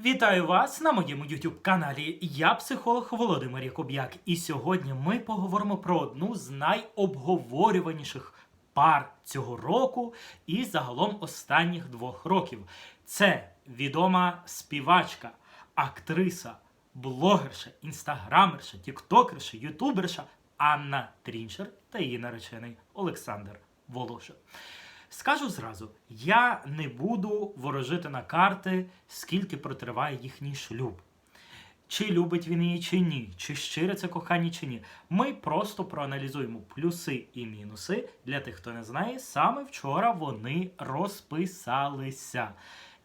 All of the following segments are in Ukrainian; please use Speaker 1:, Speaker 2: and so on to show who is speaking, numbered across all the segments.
Speaker 1: Вітаю вас на моєму YouTube каналі. Я психолог Володимир Якуб'як, і сьогодні ми поговоримо про одну з найобговорюваніших пар цього року і загалом останніх двох років. Це відома співачка, актриса, блогерша, інстаграмерша, тіктокерша, ютуберша Анна Трінчер та її наречений Олександр Волошин. Скажу зразу, я не буду ворожити на карти, скільки протриває їхній шлюб. Чи любить він її, чи ні, чи щире це кохання, чи ні. Ми просто проаналізуємо плюси і мінуси. Для тих, хто не знає, саме вчора вони розписалися.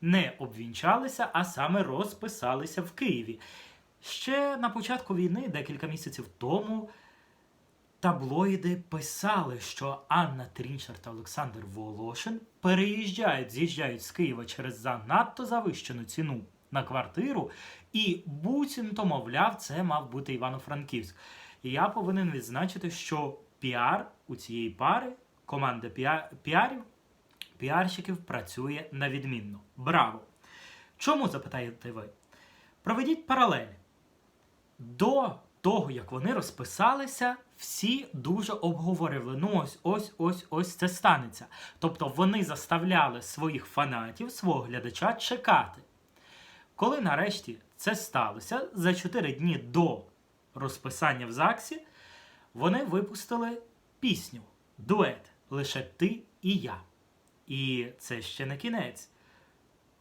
Speaker 1: Не обвінчалися, а саме розписалися в Києві. Ще на початку війни, декілька місяців тому, Таблоїди писали, що Анна Трінчер та Олександр Волошин переїжджають, з'їжджають з Києва через занадто завищену ціну на квартиру, і буцімто, мовляв, це мав бути Івано-Франківськ. І я повинен відзначити, що піар у цієї пари, команда піа- піарів, піарщиків працює на відмінно. Браво! Чому запитаєте ви? Проведіть паралель до того, як вони розписалися, всі дуже обговорювали. Ну ось, ось, ось, ось це станеться. Тобто вони заставляли своїх фанатів, свого глядача чекати. Коли нарешті це сталося, за 4 дні до розписання в ЗАГСі, вони випустили пісню дует Лише ти і я. І це ще не кінець.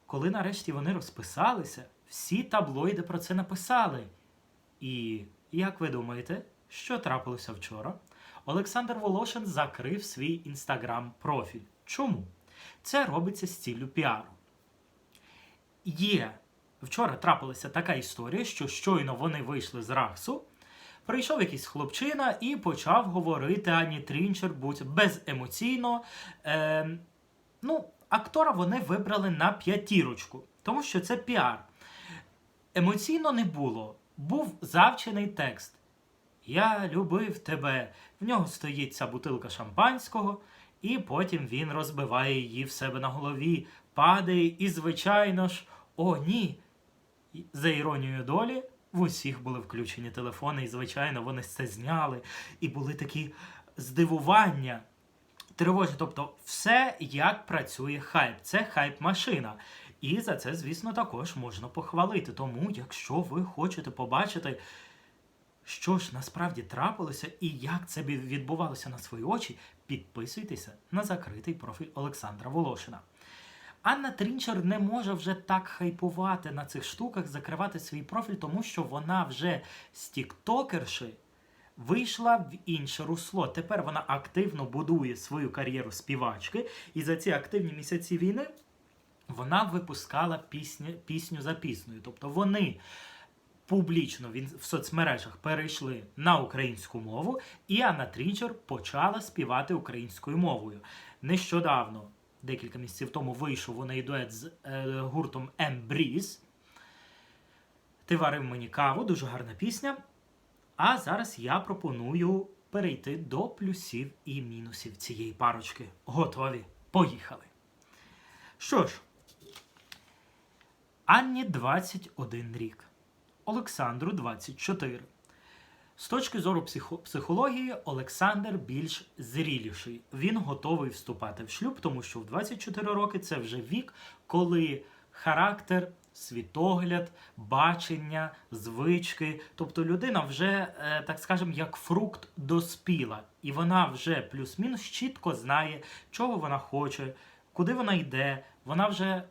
Speaker 1: Коли нарешті вони розписалися, всі таблоїди про це написали. І як ви думаєте, що трапилося вчора? Олександр Волошин закрив свій інстаграм-профіль. Чому? Це робиться з ціллю піару. Є вчора трапилася така історія, що щойно вони вийшли з Рахсу. Прийшов якийсь хлопчина і почав говорити Ані Трінчер, будь беземоційно. Е, ну, актора вони вибрали на п'ятірочку, тому що це піар. Емоційно не було. Був завчений текст. Я любив тебе. В нього стоїть ця бутилка шампанського, і потім він розбиває її в себе на голові, падає, і, звичайно ж, о, ні. За іронією долі, в усіх були включені телефони, і, звичайно, вони це зняли, і були такі здивування. Тривожні, тобто, все як працює хайп. Це хайп-машина. І за це, звісно, також можна похвалити. Тому, якщо ви хочете побачити, що ж насправді трапилося і як це відбувалося на свої очі, підписуйтеся на закритий профіль Олександра Волошина. Анна Трінчер не може вже так хайпувати на цих штуках, закривати свій профіль, тому що вона вже з тіктокерши вийшла в інше русло. Тепер вона активно будує свою кар'єру співачки, і за ці активні місяці війни вона випускала пісню, пісню за піснею. Тобто вони публічно в соцмережах перейшли на українську мову, і Анна Трінчер почала співати українською мовою. Нещодавно, декілька місяців тому, вийшов у неї дует з е, гуртом Ембріз. Ти варив мені каву, дуже гарна пісня. А зараз я пропоную перейти до плюсів і мінусів цієї парочки. Готові? Поїхали! Що ж, Анні 21 рік, Олександру 24. З точки зору психології, Олександр більш зріліший. Він готовий вступати в шлюб, тому що в 24 роки це вже вік, коли характер, світогляд, бачення, звички. Тобто людина вже, е, так скажемо, як фрукт доспіла, і вона вже плюс-мінус чітко знає, чого вона хоче, куди вона йде. Вона вже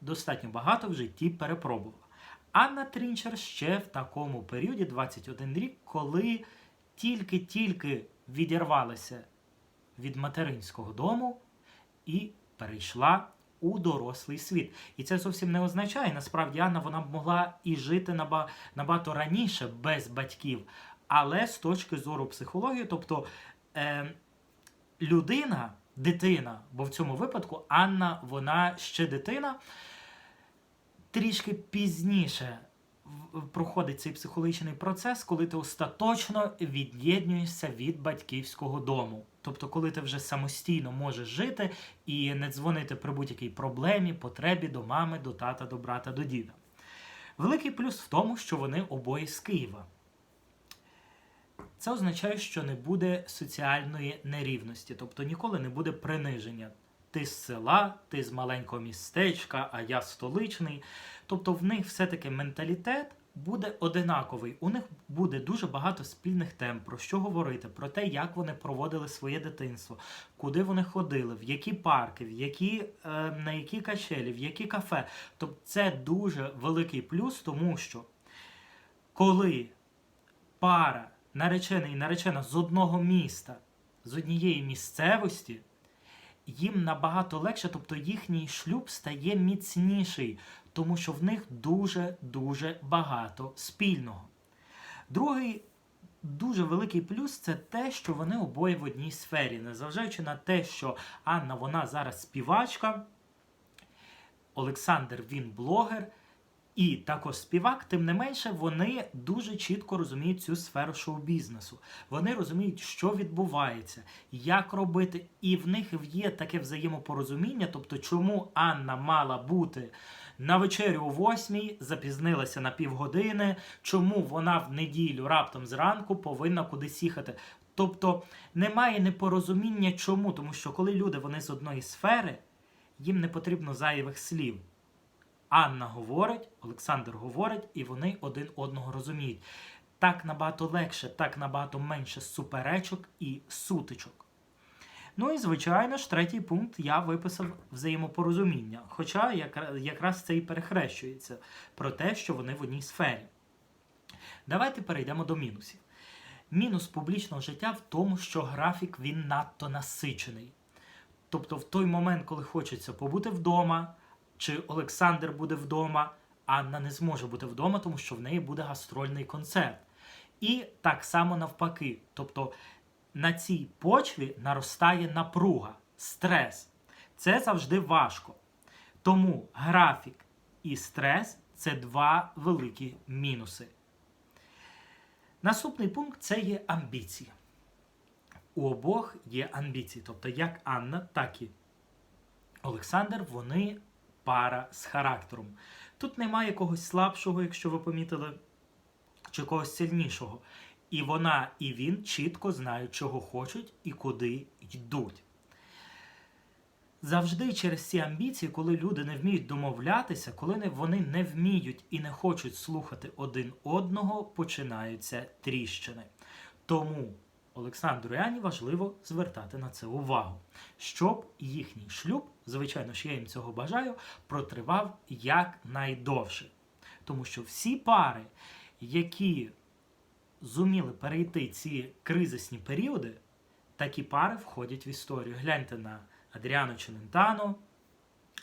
Speaker 1: достатньо багато в житті перепробувала. Анна Трінчер ще в такому періоді, 21 рік, коли тільки-тільки відірвалася від материнського дому і перейшла у дорослий світ. І це зовсім не означає, насправді Анна вона б могла і жити набагато раніше без батьків. Але з точки зору психології, тобто е, людина, дитина, бо в цьому випадку Анна, вона ще дитина, трішки пізніше проходить цей психологічний процес, коли ти остаточно від'єднуєшся від батьківського дому. Тобто, коли ти вже самостійно можеш жити і не дзвонити при будь-якій проблемі, потребі до мами, до тата, до брата, до діда. Великий плюс в тому, що вони обоє з Києва. Це означає, що не буде соціальної нерівності, тобто ніколи не буде приниження. Ти з села, ти з маленького містечка, а я столичний. Тобто в них все-таки менталітет буде одинаковий. У них буде дуже багато спільних тем, про що говорити, про те, як вони проводили своє дитинство, куди вони ходили, в які парки, в які, е, на які качелі, в які кафе. Тобто це дуже великий плюс, тому що коли пара наречений і наречена з одного міста, з однієї місцевості, їм набагато легше, тобто їхній шлюб стає міцніший, тому що в них дуже-дуже багато спільного. Другий дуже великий плюс це те, що вони обоє в одній сфері, незважаючи на те, що Анна вона зараз співачка, Олександр він блогер. І також співак, тим не менше, вони дуже чітко розуміють цю сферу шоу-бізнесу. Вони розуміють, що відбувається, як робити, і в них є таке взаємопорозуміння. Тобто, чому Анна мала бути на вечерю о восьмій, запізнилася на півгодини, чому вона в неділю раптом зранку повинна кудись їхати. Тобто немає непорозуміння, чому, тому що коли люди вони з одної сфери, їм не потрібно зайвих слів. Анна говорить, Олександр говорить, і вони один одного розуміють. Так набагато легше, так набагато менше суперечок і сутичок. Ну і, звичайно ж, третій пункт я виписав взаємопорозуміння. Хоча якраз це і перехрещується про те, що вони в одній сфері. Давайте перейдемо до мінусів. Мінус публічного життя в тому, що графік він надто насичений. Тобто, в той момент, коли хочеться побути вдома, чи Олександр буде вдома, Анна не зможе бути вдома, тому що в неї буде гастрольний концерт. І так само навпаки. Тобто на цій почві наростає напруга, стрес. Це завжди важко. Тому графік і стрес це два великі мінуси. Наступний пункт це є амбіції. У обох є амбіції. Тобто, як Анна, так і Олександр, вони пара з характером. Тут немає когось слабшого, якщо ви помітили, чи когось сильнішого. І вона, і він чітко знають, чого хочуть і куди йдуть. Завжди через ці амбіції, коли люди не вміють домовлятися, коли вони не вміють і не хочуть слухати один одного, починаються тріщини. Тому Олександру і Ані важливо звертати на це увагу, щоб їхній шлюб, звичайно ж, я їм цього бажаю, протривав якнайдовше. Тому що всі пари, які зуміли перейти ці кризисні періоди, такі пари входять в історію. Гляньте на Адріано Челентано,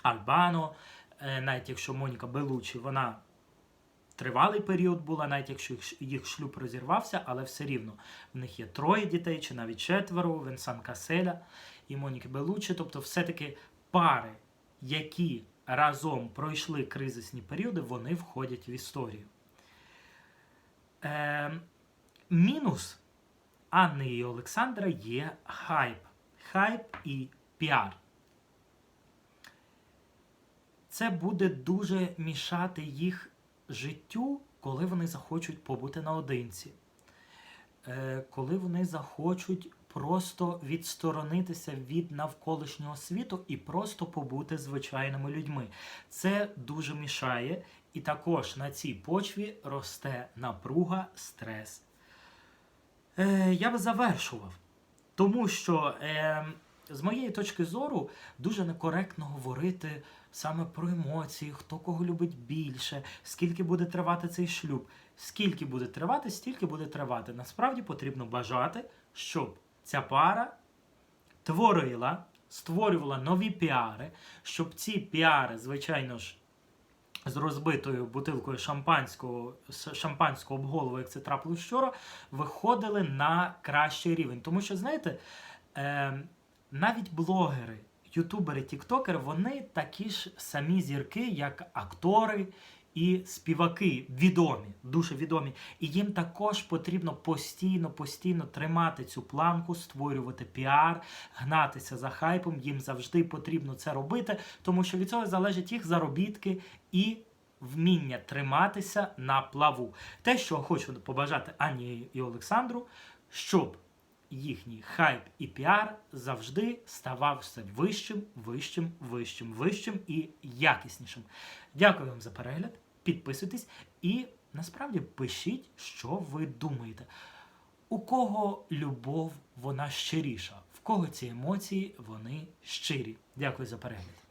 Speaker 1: Альбано, е, навіть якщо Моніка Белучі, вона тривалий період була, навіть якщо їх шлюб розірвався, але все рівно в них є троє дітей, чи навіть четверо, Венсан Каселя і Моніки Белучі. Тобто, все-таки пари, які разом пройшли кризисні періоди, вони входять в історію. Е, мінус Анни і Олександра є хайп. Хайп і піар. Це буде дуже мішати їх життю, коли вони захочуть побути наодинці. Е, коли вони захочуть просто відсторонитися від навколишнього світу і просто побути звичайними людьми. Це дуже мішає, і також на цій почві росте напруга, стрес. Е, я би завершував. Тому що е, з моєї точки зору дуже некоректно говорити саме про емоції, хто кого любить більше, скільки буде тривати цей шлюб. Скільки буде тривати, стільки буде тривати. Насправді потрібно бажати, щоб ця пара творила, створювала нові піари, щоб ці піари, звичайно ж, з розбитою бутилкою шампанського, шампанського об голову, як це трапилось вчора, виходили на кращий рівень. Тому що, знаєте, е, навіть блогери, ютубери, тіктокери, вони такі ж самі зірки, як актори і співаки відомі, дуже відомі. І їм також потрібно постійно, постійно тримати цю планку, створювати піар, гнатися за хайпом. Їм завжди потрібно це робити, тому що від цього залежать їх заробітки і вміння триматися на плаву. Те, що хочу побажати Ані і Олександру, щоб їхній хайп і піар завжди ставав все вищим, вищим, вищим, вищим і якіснішим. Дякую вам за перегляд. Підписуйтесь і насправді пишіть, що ви думаєте. У кого любов вона щиріша, в кого ці емоції вони щирі. Дякую за перегляд.